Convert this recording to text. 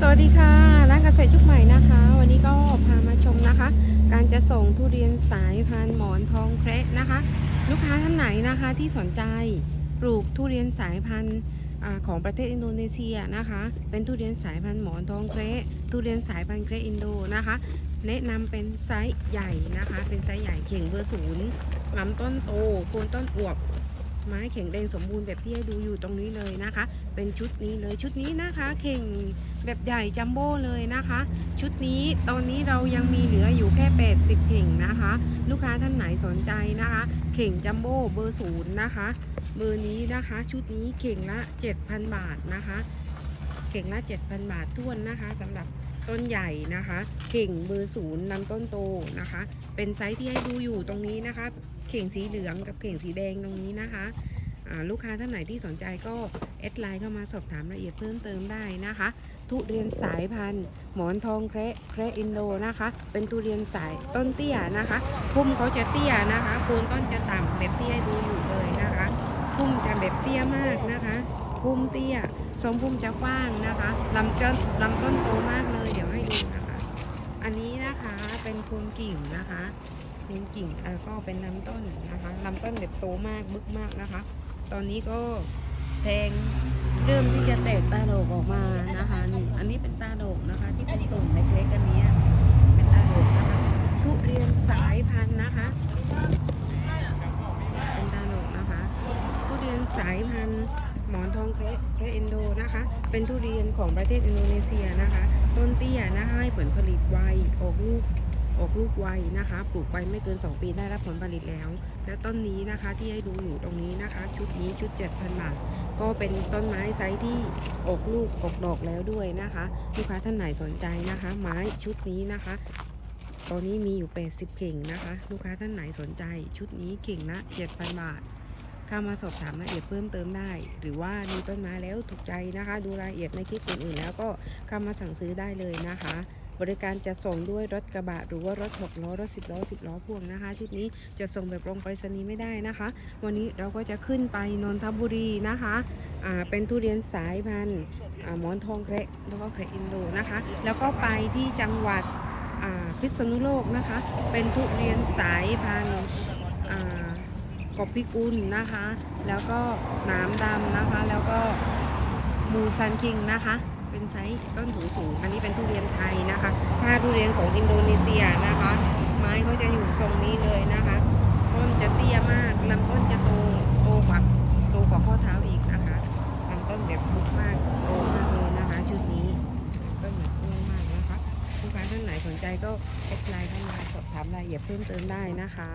สวัสดีค่ะร้านเกษตรยุคใหม่นะคะ วันนี้ก็พามาชมนะคะ การจะส่งทุเรียนสายพันธุ์หมอนทองแคระนะคะ ลูกค้าท่านไหนนะคะที่สนใจปลูกทุเรียนสายพันธุ์ของประเทศอินโดนีเซียนะคะ เป็นทุเรียนสายพันธุ์หมอนทองแคระทุเรียนสายพันธุ์แคระอินโดนะคะ แนะนำเป็นไซส์ใหญ่นะคะ เป็นไซส์ใหญ่เข่งเบอร์ศูนย์ลำต้นโตโคนต้นอวบ ไม้แข็งแรงสมบูรณ์แบบที่ให้ดูอยู่ตรงนี้เลยนะคะ เป็นชุดนี้เลยชุดนี้นะคะเข่งแบบใหญ่จัมโบ้เลยนะคะ ชุดนี้ตอนนี้เรายังมีเหลืออยู่แค่ 80 เข่งนะคะ ลูกค้าท่านไหนสนใจนะคะ เข่งจัมโบ้เบอร์ศูนย์นะคะเบอร์นี้นะคะ ชุดนี้เข่งละ 7,000 บาทนะคะ เข่งละ 7,000 บาทท้วนนะคะสำหรับต้นใหญ่นะคะ เข่งเบอร์ศูนย์ลำต้นโตนะคะ เป็นไซส์ที่ให้ดูอยู่ตรงนี้นะคะ เข่งสีเหลืองกับเข่งสีแดงตรงนี้นะคะลูกค้าท่านไหนที่สนใจก็แอดไลน์เข้ามาสอบถามรายละเอียดเพิ่มเติมได้นะคะ ทุเรียนสายพันธุ์ หมอนทองแคระแคระอินโดนะคะ เป็นทุเรียนสายต้นเตี้ยนะคะพุ่มเขาจะเตี้ยนะคะโคนต้นจะต่ำแบบที่ให้ดูอยู่เลยนะคะพุ่มจะแบบเตี้ยมากนะคะพุ่มเตี้ยทรงพุ่มจะกว้างนะคะลำต้นลำต้นโตมากเลยเดี๋ยวให้ดูนะคะ อันนี้นะคะเป็นโคนกิ่งนะคะ โคนกิ่งเอ่อก็เป็นลำต้นนะคะลำต้นแบบโตมากบึกมากนะคะ ตอนนี้ก็แทงเริ่มที่จะแตกตาโดกออกมานะคะนี่อันนี้เป็นตาโดกนะคะ ที่เป็นตุ่มเล็กๆอันนี้เป็นตาโดกนะคะทุเรียนสายพันธุ์นะคะเป็นตาโดกนะคะทุเรียนสายพันธุ์หมอนทองเครเครอินโดนะคะ เป็นทุเรียนของประเทศอินโดนีเซียนะคะ ต้นเตี้ยนะคะให้ผลผลิตไวออกลูก ออกลูกไวนะคะ ปลูกไปไม่เกิน 2 ปีได้รับผลผลิตแล้ว และต้นนี้นะคะที่ให้ดูอยู่ตรงนี้นะคะ ชุดนี้ชุด 7,000 บาท ก็เป็นต้นไม้ไซส์ที่ออกลูกออกดอกแล้วด้วยนะคะ ลูกค้าท่านไหนสนใจนะคะ ไม้ชุดนี้นะคะตอนนี้มีอยู่ 80เข่งนะคะ ลูกค้าท่านไหนสนใจ ชุดนี้เข่งละ7,000 บาทเข้ามาสอบถามรายละเอียดเพิ่มเติมได้ หรือว่าดูต้นไม้แล้วถูกใจนะคะ ดูรายละเอียดในคลิปอื่นๆแล้วก็เข้ามาสั่งซื้อได้เลยนะคะ บริการจะส่งด้วยรถกระบะหรือว่ารถหกล้อรถสิบล้อสิบล้อพ่วงนะคะชุดนี้จะส่งแบบลงไปรษณีย์ไม่ได้นะคะ วันนี้เราก็จะขึ้นไปนนทบุรีนะคะอ่าเป็นทุเรียนสายพันธุ์หมอนทองแคระแล้วก็แคระอินโดนะคะ แล้วก็ไปที่จังหวัดพิษณุโลกนะคะ เป็นทุเรียนสายพันธุ์กบพิกุลนะคะ แล้วก็น้ำดำนะคะ แล้วก็มูซันคิงนะคะ เป็นไซส์ต้นสูงๆอันนี้เป็นทุเรียนไทยนะคะ ถ้าทุเรียนของอินโดนีเซียนะคะ ไม้เขาจะอยู่ทรงนี้เลยนะคะ ต้นจะเตี้ยมากลำต้นจะโตโตกว่าโตกว่าข้อเท้าอีกนะคะลำต้นแบบบุกมากโตมากเลยนะคะ ชุดนี้ต้นแบบอ้วนมากนะคะลูกค้าท่านไหนสนใจก็แอดไลน์เข้ามาสอบถามรายละเอียดเพิ่มเติมได้นะคะ